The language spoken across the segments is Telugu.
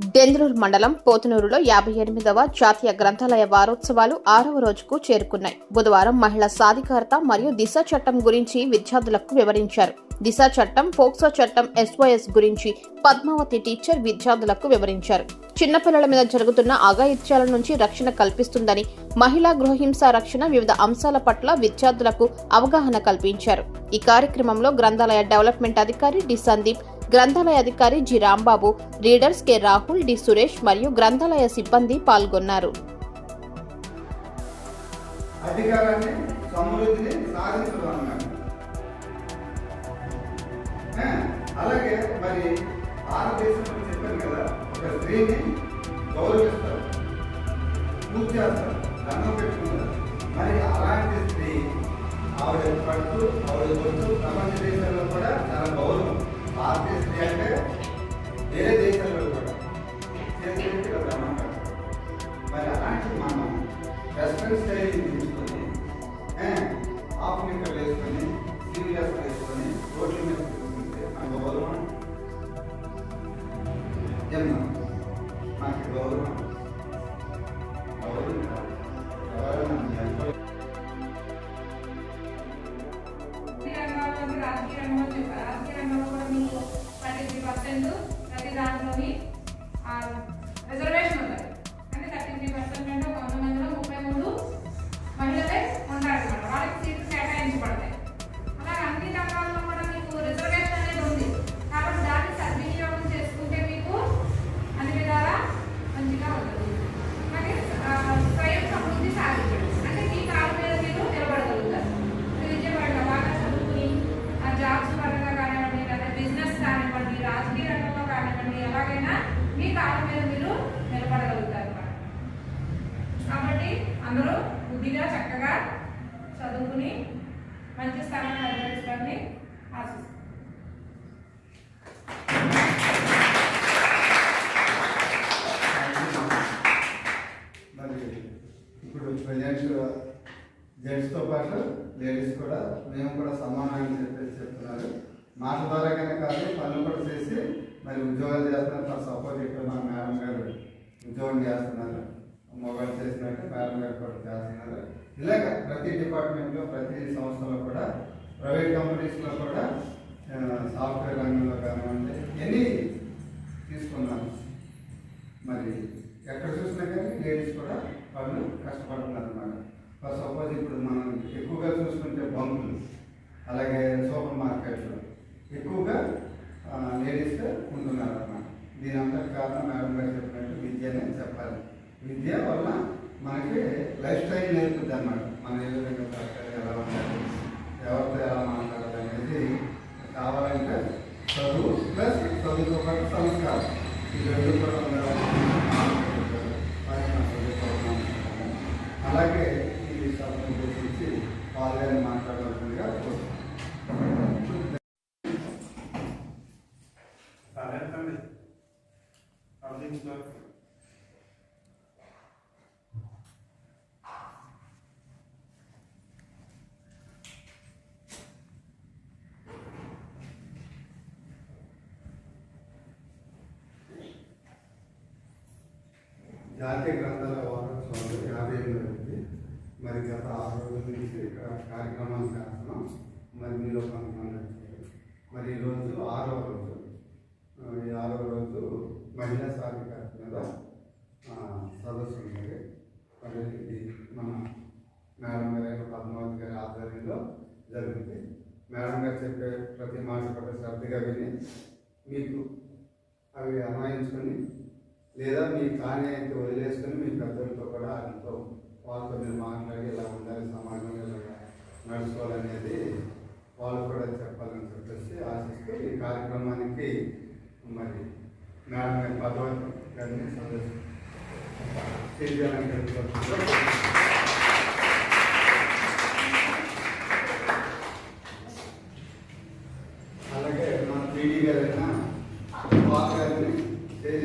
దెందులూరు మండలం పోతునూరులో యాభై ఎనిమిదవ జాతీయ గ్రంథాలయ వారోత్సవాలు ఆరవ రోజుకు చేరుకున్నాయి. బుధవారం మహిళా సాధికారత మరియు దిశ చట్టం గురించి విద్యార్థులకు వివరించారు. దిశ చట్టం పోక్సో చట్టం ఎస్ఓఎస్ గురించి పద్మావతి టీచర్ విద్యార్థులకు వివరించారు. చిన్నపిల్లల మీద జరుగుతున్న అఘాయిత్యాల నుంచి రక్షణ కల్పిస్తుందని మహిళా గృహహింస రక్షణ వివిధ అంశాల పట్ల విద్యార్థులకు అవగాహన కల్పించారు. ఈ కార్యక్రమంలో గ్రంథాలయ డెవలప్మెంట్ అధికారి డి. సందీప్ గ్రంథాలయ అధికారి G Rambabu readers K Rahul D Suresh మరియు గ్రంథాలయ సిబ్బంది పాల్గొన్నారు. అధికారాన్ని సమృద్ధిని సాధించడం అలాగే మరి భారతదేశంలో చెప్పాను కదా ఒక స్త్రీని గౌరవిస్తారు పూజ చేస్తారు దండం పెట్టుకుంటారు. మరి అలాంటి స్త్రీ ఆవిడ పడుతూ ఆవిడ పడుతూ ప్రపంచ దేశాల్లో కూడా చాలా గౌరవం హాఫ్ నిక్కర్ వేసుకొని సీరియస్ వేసుకొని రోడ్ల మీద తిరుగుతుంటే మనకు గౌరవం ఎన్నో మనకి గౌరవం రాజకీయ రంగంలో చెప్పారు. రాజకీయ రంగంలో కూడా మీకు థర్టీ పర్సెంట్ ప్రతి దాంట్లోని అందరూ బుద్ధిగా చక్కగా చదువుకుని మంచి స్థానాన్ని అధిగమిస్తారని ఆశిస్తాను మరి ఇప్పుడు ప్రజెంట్ జెంట్స్తో పాటు లేడీస్ కూడా మేము కూడా సమానంగా చెప్పేసి చెప్తున్నారు. మాట ద్వారా కనుక కాదు పనులు కూడా చేసి మరి ఉద్యోగాలు చేస్తున్నారు. సపోర్ట్ సపోజ్ ఇక్కడ మా మేడం గారు ఉద్యోగం చేస్తున్నారు. మొబైల్ చేసినట్టు మేడం గారు కూడా చేస్తున్నారు. ఇలాగ ప్రతి డిపార్ట్మెంట్లో ప్రతి సంస్థలో కూడా ప్రైవేట్ కంపెనీస్లో కూడా సాఫ్ట్వేర్ రంగంలో కానివ్వండి ఎన్ని తీసుకున్నాను. మరి ఎక్కడ చూసినా కానీ లేడీస్ కూడా వాళ్ళు కష్టపడుతున్నారు అనమాట ఫర్ సపోజ్ ఇప్పుడు మనం ఎక్కువగా చూసుకుంటే బంకులు అలాగే సూపర్ మార్కెట్లు ఎక్కువగా లేడీస్ ఉంటున్నారు అన్నమాట. దీని అంతా కారణం మేడం గారు విద్య వల్ల మనకి లైఫ్ స్టైల్ నేర్పుద్ది అన్నమాట. మన ఏ విధంగా బ్రతకాలి, ఎలా ఉండాలి ఎవరితో ఎలా మాట్లాడాలి అనేది కావాలంటే చదువు ప్లస్ చదువుతో పాటు సంస్కారం. ఈ రెండు కూడా ఉండాలి. అలాగే ఈ విషయాలను గురించి వాళ్ళని మాట్లాడాల్సిందిగా కోరుతున్నాను. తలెత్తండి జాతీయ గ్రంథాల వారోత్సవాలు యాభై ఎనిమిది మరి గత ఆరు రోజుల నుంచి కార్యక్రమాలు చేస్తున్నాం. మరి మీలో కొంతమంది వచ్చారు. మరి ఈరోజు ఆరవ రోజు. ఈ ఆరవ రోజు మహిళా సాధికారత మీద సదస్సు ఉన్నది. మరి ఇది మన మేడం గారు పద్మావతి గారి ఆధ్వర్యంలో జరుగుతుంది. మేడం గారు చెప్పే ప్రతి మాట కూడా శ్రద్ధగా విని మీకు అవి అనాయించుకొని లేదా మీ కార్యానికి వదిలేసుకుని వదిలేసుకొని మీ పెద్దలతో కూడా వాళ్ళతో వాళ్ళతో మీరు మాట్లాడి ఇలా ఉండాలి సమాజంలో ఇలా నడుచుకోవాలనేది వాళ్ళు కూడా చెప్పాలని చెప్పేసి ఆశిస్తూ ఈ కార్యక్రమానికి మరి మేడం గారి భగవత్ గారిని సందర్శించాలని అలాగే మా పీడీ గారైనా పాత గారిని స్టేజ్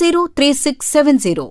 103670.